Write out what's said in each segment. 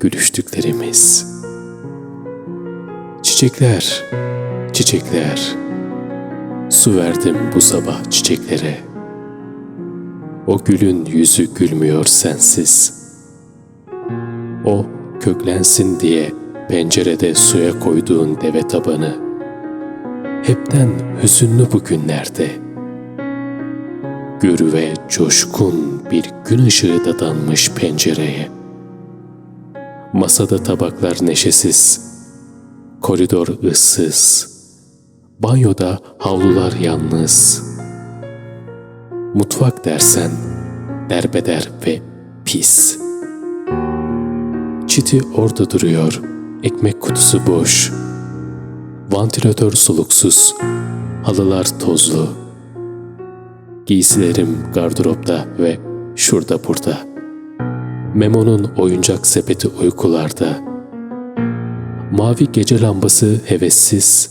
gülüştüklerimiz. Çiçekler, çiçekler. Su verdim bu sabah çiçeklere. O gülün yüzü gülmüyor sensiz. O köklensin diye pencerede suya koyduğun deve tabanı. Hepten hüzünlü bu günlerde. Gür ve coşkun bir gün ışığı dadanmış pencereye. Masada tabaklar neşesiz, koridor ıssız, banyoda havlular yalnız. Mutfak dersen derbeder ve pis. Çiti orada duruyor, ekmek kutusu boş. Vantilatör soluksuz, halılar tozlu. Giysilerim gardıropta ve şurada burada. Memo'nun oyuncak sepeti uykularda. Mavi gece lambası hevessiz.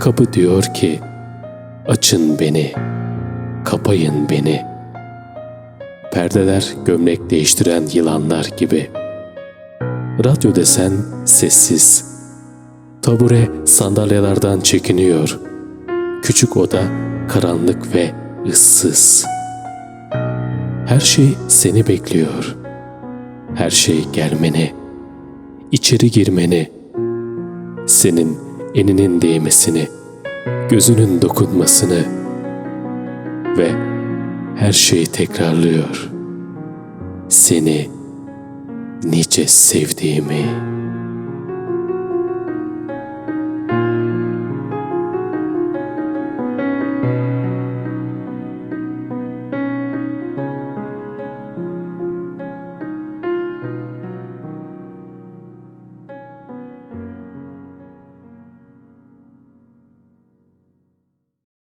Kapı diyor ki, açın beni, kapayın beni. Perdeler gömlek değiştiren yılanlar gibi. Radyo desen sessiz. Tabure sandalyelerden çekiniyor. Küçük oda karanlık ve ıssız. Her şey seni bekliyor. Her şey gelmeni, içeri girmeni, senin eninin değmesini, gözünün dokunmasını ve her şeyi tekrarlıyor. Seni nice sevdiğimi.